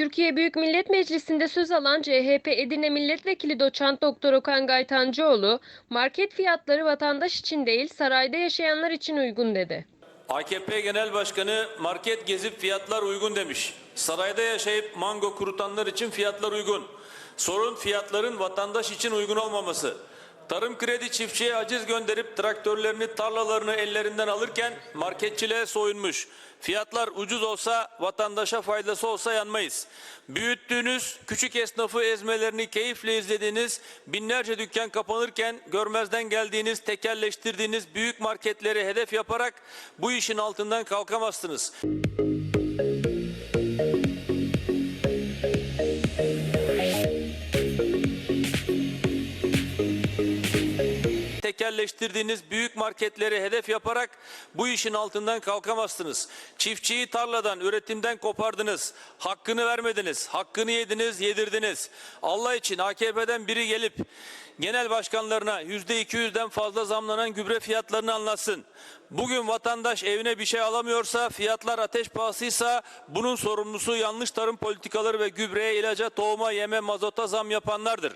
Türkiye Büyük Millet Meclisi'nde söz alan CHP Edirne Milletvekili Doçent Doktor Okan Gaytancıoğlu, market fiyatları vatandaş için değil sarayda yaşayanlar için uygun dedi. AKP Genel Başkanı market gezip fiyatlar uygun demiş. Sarayda yaşayıp mango kurutanlar için fiyatlar uygun. Sorun fiyatların vatandaş için uygun olmaması. Tarım kredi çiftçiye aciz gönderip traktörlerini, tarlalarını ellerinden alırken marketçiliğe soyunmuş. Fiyatlar ucuz olsa, vatandaşa faydası olsa yanmayız. Büyüttüğünüz, küçük esnafı ezmelerini keyifle izlediğiniz, binlerce dükkan kapanırken görmezden geldiğiniz, tekelleştirdiğiniz büyük marketleri hedef yaparak bu işin altından kalkamazsınız. Tekelleştirdiğiniz büyük marketleri hedef yaparak bu işin altından kalkamazsınız. Çiftçiyi tarladan, üretimden kopardınız. Hakkını vermediniz. Hakkını yediniz, yedirdiniz. Allah için AKP'den biri gelip genel başkanlarına yüzde iki yüzden fazla zamlanan gübre fiyatlarını anlatsın. Bugün vatandaş evine bir şey alamıyorsa, fiyatlar ateş pahasıysa bunun sorumlusu yanlış tarım politikaları ve gübreye, ilaca, tohuma, yeme, mazota zam yapanlardır.